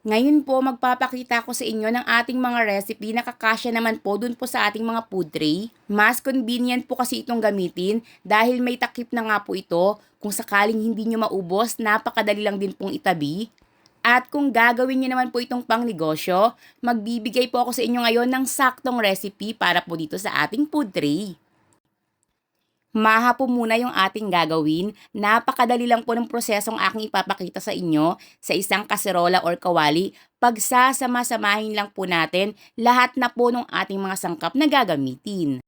Ngayon po, magpapakita ko sa inyo ng ating mga recipe na kakasya naman po dun po sa ating mga food tray. Mas convenient po kasi itong gamitin dahil may takip na nga po ito. Kung sakaling hindi nyo maubos, napakadali lang din pong itabi. At kung gagawin nyo naman po itong pang negosyo, magbibigay po ako sa inyo ngayon ng saktong recipe para po dito sa ating food tray. Maha po muna yung ating gagawin. Napakadali lang po ng prosesong aking ipapakita sa inyo sa isang kaserola or kawali. Pagsasama-samahin lang po natin lahat na po ng ating mga sangkap na gagamitin.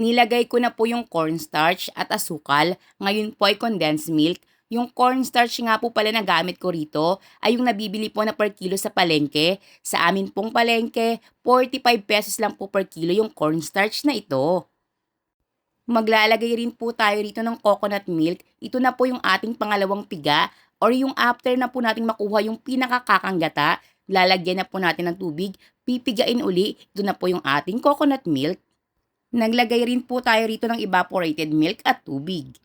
Nilagay ko na po yung cornstarch at asukal. Ngayon po ay condensed milk. Yung cornstarch nga po pala na gamit ko rito ay yung nabibili po na per kilo sa palengke. Sa amin pong palengke, 45 pesos lang po per kilo yung cornstarch na ito. Maglalagay rin po tayo rito ng coconut milk. Ito na po yung ating pangalawang piga or yung after na po nating makuha yung pinakakakanggata, lalagyan na po natin ng tubig, pipigain uli, ito na po yung ating coconut milk. Naglagay rin po tayo rito ng evaporated milk at tubig.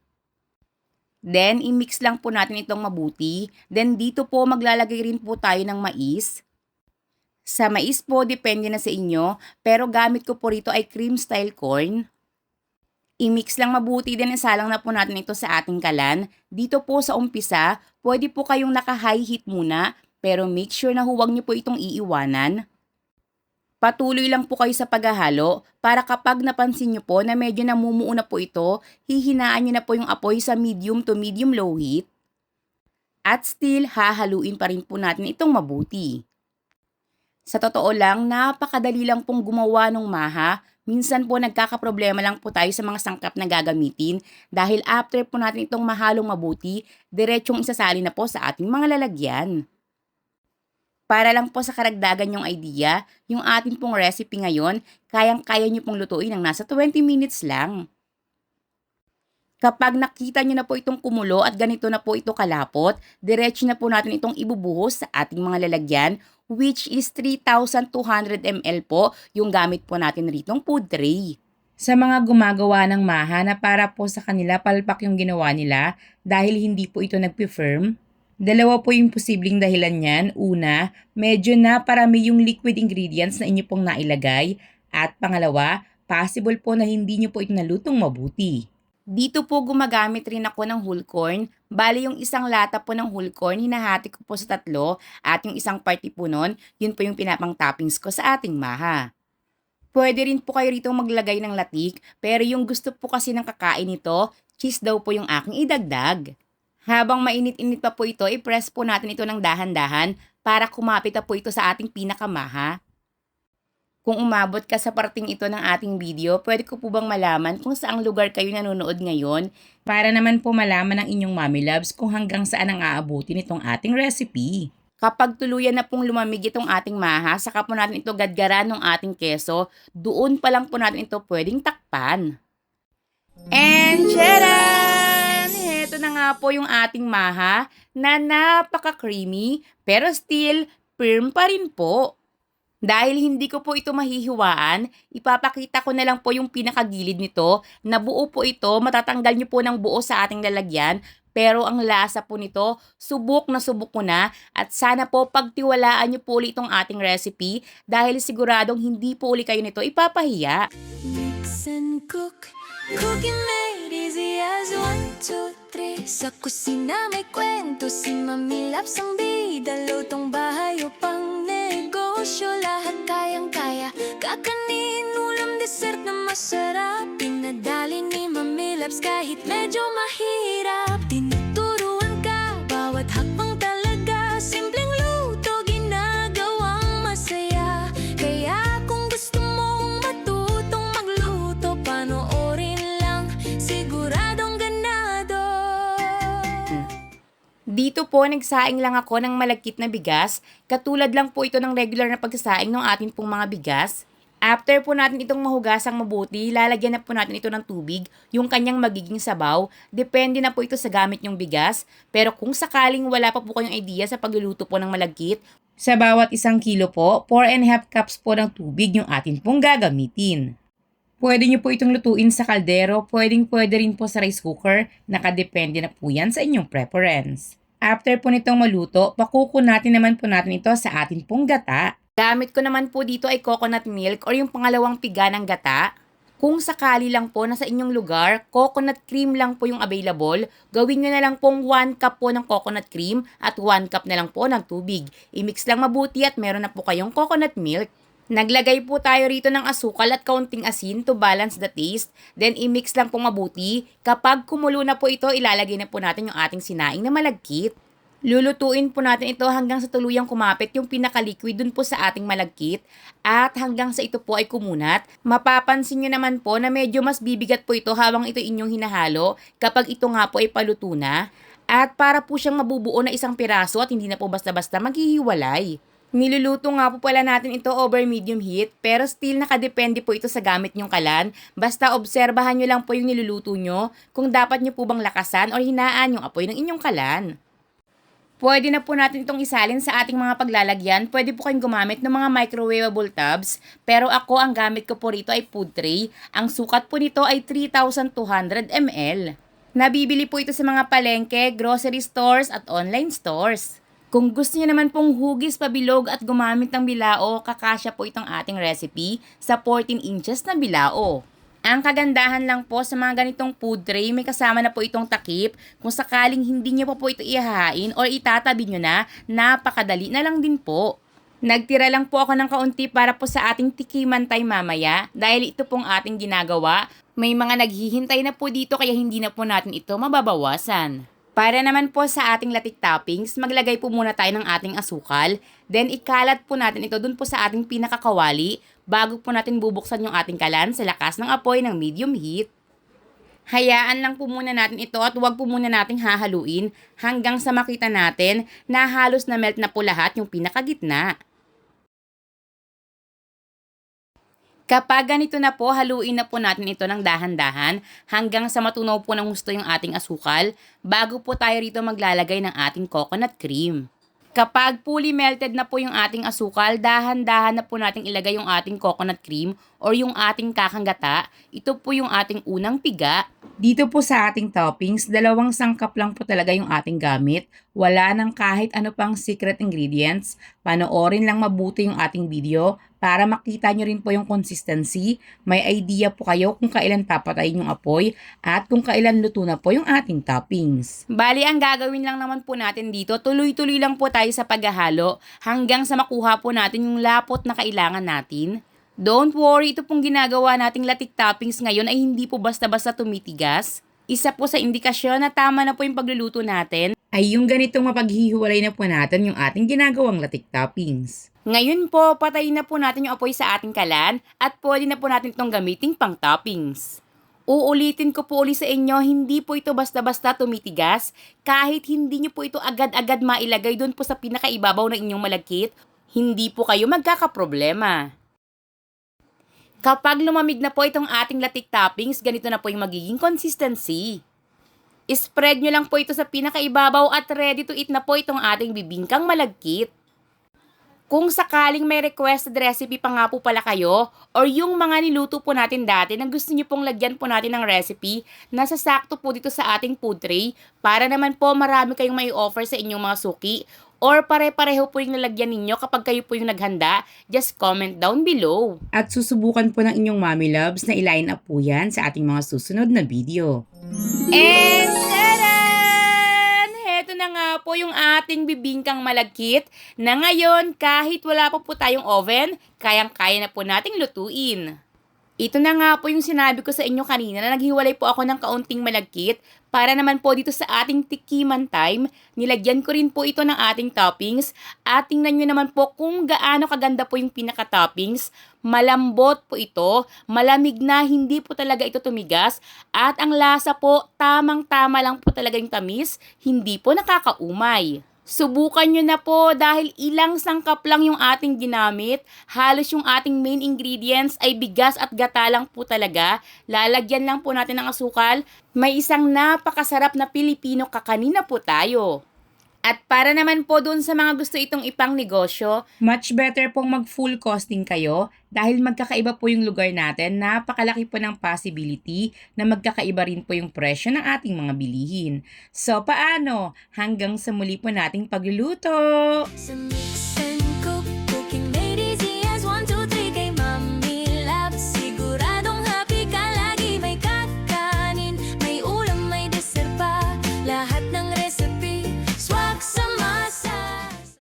Then, i-mix lang po natin itong mabuti. Then, dito po maglalagay rin po tayo ng mais. Sa mais po, depende na sa inyo. Pero gamit ko po rito ay cream style corn. I-mix lang mabuti din isalang na po natin ito sa ating kalan. Dito po sa umpisa, pwede po kayong naka-high heat muna, pero make sure na huwag niyo po itong iiwanan. Patuloy lang po kayo sa paghahalo para kapag napansin niyo po na medyo namumuo na po ito, hihinaan niyo na po yung apoy sa medium to medium low heat. At still, hahaluin pa rin po natin itong mabuti. Sa totoo lang, napakadali lang pong gumawa ng maha Minsan po nagkakaproblema lang po tayo sa mga sangkap na gagamitin dahil after po natin itong mahalong mabuti, diretsong isasali na po sa ating mga lalagyan. Para lang po sa karagdagan yung idea, yung ating pong recipe ngayon, kayang-kaya nyo pong lutuin ng nasa 20 minutes lang. Kapag nakita nyo na po itong kumulo at ganito na po ito kalapot, diretso na po natin itong ibubuhos sa ating mga lalagyan which is 3,200 ml po yung gamit po natin ritong food tray. Sa mga gumagawa ng maha na para po sa kanila palpak yung ginawa nila dahil hindi po ito nagpe-firm, Dalawa po yung posibleng dahilan niyan. Una, medyo na parami yung liquid ingredients na inyo pong nailagay. At pangalawa, possible po na hindi nyo po ito nalutong mabuti. Dito po gumagamit rin ako ng whole corn. Bali yung isang lata po ng whole corn, hinahati ko po sa tatlo at yung isang party po nun, yun po yung pinapang toppings ko sa ating maha. Pwede rin po kayo rito maglagay ng latik, pero yung gusto po kasi ng kakain nito, cheese daw po yung aking idagdag. Habang mainit-init pa po ito, i-press po natin ito ng dahan-dahan para kumapit na po ito sa ating pinakamaha. Kung umabot ka sa parting ito ng ating video, pwede ko po bang malaman kung saang lugar kayo nanonood ngayon para naman po malaman ng inyong mommy loves kung hanggang saan ang aabutin itong ating recipe. Kapag tuluyan na pong lumamig itong ating maha, saka po natin ito gadgaran ng ating keso, doon pa lang po natin ito pwedeng takpan. And charan! Ito na nga po yung ating maha na napaka-creamy pero still firm pa rin po. Dahil hindi ko po ito mahihiwaan, ipapakita ko na lang po yung pinakagilid nito. Na buo po ito, matatanggal nyo po ng buo sa ating lalagyan. Pero ang lasa po nito, subok na subok ko na. At sana po pagtiwalaan nyo po ulit itong ating recipe dahil siguradong hindi po ulit kayo nito ipapahiya. Mix and cook, cooking made easy as one, two, three. Sa kusina may kwento si Mami Labs ang bida, lutong bahay o pang negosyo, lahat kayang-kaya. Kakanin, ulam, dessert na masarap, pinadali ni Mami Labs kahit medyo mahirap. Dito po, nagsaing lang ako ng malagkit na bigas. Katulad lang po ito ng regular na pagsasaing ng ating pong mga bigas. After po natin itong mahugasang mabuti, lalagyan na po natin ito ng tubig, yung kanyang magiging sabaw. Depende na po ito sa gamit yung bigas. Pero kung sakaling wala pa po kayong idea sa pagluluto po ng malagkit, sa bawat isang kilo po, 4 and a half cups po ng tubig yung atin pong gagamitin. Pwede nyo po itong lutuin sa kaldero, pwedeng pwede rin po sa rice cooker, nakadepende na po yan sa inyong preference. After po nitong maluto, pakuko natin naman po natin ito sa atin pong gata. Gamit ko naman po dito ay coconut milk or yung pangalawang piga ng gata. Kung sakali lang po na sa inyong lugar, coconut cream lang po yung available, gawin nyo na lang pong 1 cup po ng coconut cream at 1 cup na lang po ng tubig. I-mix lang mabuti at meron na po kayong coconut milk. Naglagay po tayo rito ng asukal at kaunting asin to balance the taste. Then i-mix lang po mabuti. Kapag kumulo na po ito, ilalagay na po natin yung ating sinaing na malagkit. Lulutuin po natin ito hanggang sa tuluyang kumapit yung pinaka-liquid dun po sa ating malagkit at hanggang sa ito po ay kumunat. Mapapansin nyo naman po na medyo mas bibigat po ito habang ito inyong hinahalo kapag ito nga po ay paluto na. At para po siyang mabubuo na isang piraso at hindi na po basta-basta maghihiwalay. Niluluto nga po pala natin ito over medium heat pero still nakadepende po ito sa gamit nyong kalan. Basta obserbahan nyo lang po yung niluluto nyo kung dapat nyo po bang lakasan o hinaan yung apoy ng inyong kalan. Pwede na po natin itong isalin sa ating mga paglalagyan. Pwede po kayong gumamit ng mga microwavable tubs. Pero ako, ang gamit ko po rito ay food tray. Ang sukat po nito ay 3,200 ml. Nabibili po ito sa mga palengke, grocery stores at online stores. Kung gusto niyo naman pong hugis pabilog at gumamit ng bilao, kakasya po itong ating recipe sa 14 inches na bilao. Ang kagandahan lang po sa mga ganitong food tray, may kasama na po itong takip. Kung sakaling hindi niyo pa po ito ihahain or itatabi nyo na, napakadali na lang din po. Nagtira lang po ako ng kaunti para po sa ating tikiman time mamaya dahil ito pong ating ginagawa. May mga naghihintay na po dito kaya hindi na po natin ito mababawasan. Para naman po sa ating latik toppings, maglagay po muna tayo ng ating asukal. Then ikalat po natin ito dun po sa ating pinakakawali bago po natin bubuksan yung ating kalan sa lakas ng apoy ng medium heat. Hayaan lang po muna natin ito at huwag po muna nating hahaluin hanggang sa makita natin na halos na melt na po lahat yung pinakagitna. Kapag ganito na po, haluin na po natin ito ng dahan-dahan hanggang sa matunaw po ng gusto yung ating asukal bago po tayo rito maglalagay ng ating coconut cream. Kapag fully melted na po yung ating asukal, dahan-dahan na po natin ilagay yung ating coconut cream or yung ating kakanggata. Ito po yung ating unang piga. Dito po sa ating toppings, dalawang sangkap lang po talaga yung ating gamit. Wala nang kahit ano pang secret ingredients. Panoorin lang mabuti yung ating video para makita nyo rin po yung consistency. May idea po kayo kung kailan papatayin yung apoy at kung kailan luto na po yung ating toppings. Bali, ang gagawin lang naman po natin dito, tuloy-tuloy lang po tayo sa paghahalo hanggang sa makuha po natin yung lapot na kailangan natin. Don't worry, ito pong ginagawa nating latik toppings ngayon ay hindi po basta-basta tumitigas. Isa po sa indikasyon na tama na po yung pagluluto natin ay yung ganitong mapaghihiwalay na po natin yung ating ginagawang latik toppings. Ngayon po, patayin na po natin yung apoy sa ating kalan at pwede na po natin itong gamitin pang toppings. Uulitin ko po uli sa inyo, hindi po ito basta-basta tumitigas. Kahit hindi nyo po ito agad-agad mailagay doon po sa pinakaibabaw ng inyong malagkit, hindi po kayo magkakaproblema. Kapag lumamig na po itong ating latik toppings, ganito na po yung magiging consistency. Spread nyo lang po ito sa pinakaibabaw at ready to eat na po itong ating bibingkang malagkit. Kung sakaling may requested recipe pa nga po pala kayo or yung mga niluto po natin dati na gusto nyo pong lagyan po natin ng recipe, nasa sakto po dito sa ating food tray para naman po marami kayong may offer sa inyong mga suki or pare-pareho po yung nalagyan ninyo kapag kayo po yung naghanda, just comment down below. At susubukan po ng inyong mommy loves na iline up po yan sa ating mga susunod na video. And taran! Heto na nga po yung ating bibingkang malagkit na ngayon kahit wala pa po tayong oven, kayang-kaya na po nating lutuin. Ito na nga po yung sinabi ko sa inyo kanina na naghiwalay po ako ng kaunting malagkit para naman po dito sa ating tikiman time, nilagyan ko rin po ito ng ating toppings at tingnan nyo naman po kung gaano kaganda po yung pinaka-toppings. Malambot po ito, malamig na, hindi po talaga ito tumigas at ang lasa po, tamang-tama lang po talaga yung tamis, hindi po nakakaumay. Subukan nyo na po dahil ilang sangkap lang yung ating ginamit. Halos yung ating main ingredients ay bigas at gata lang po talaga. Lalagyan lang po natin ng asukal. May isang napakasarap na Pilipino kakanina po tayo. At para naman po dun sa mga gusto itong ipang negosyo, much better pong mag full costing kayo dahil magkakaiba po yung lugar natin. Napakalaki po ng possibility na magkakaiba rin po yung presyo ng ating mga bilihin. So paano? Hanggang sa muli po nating pagluluto! Sa mix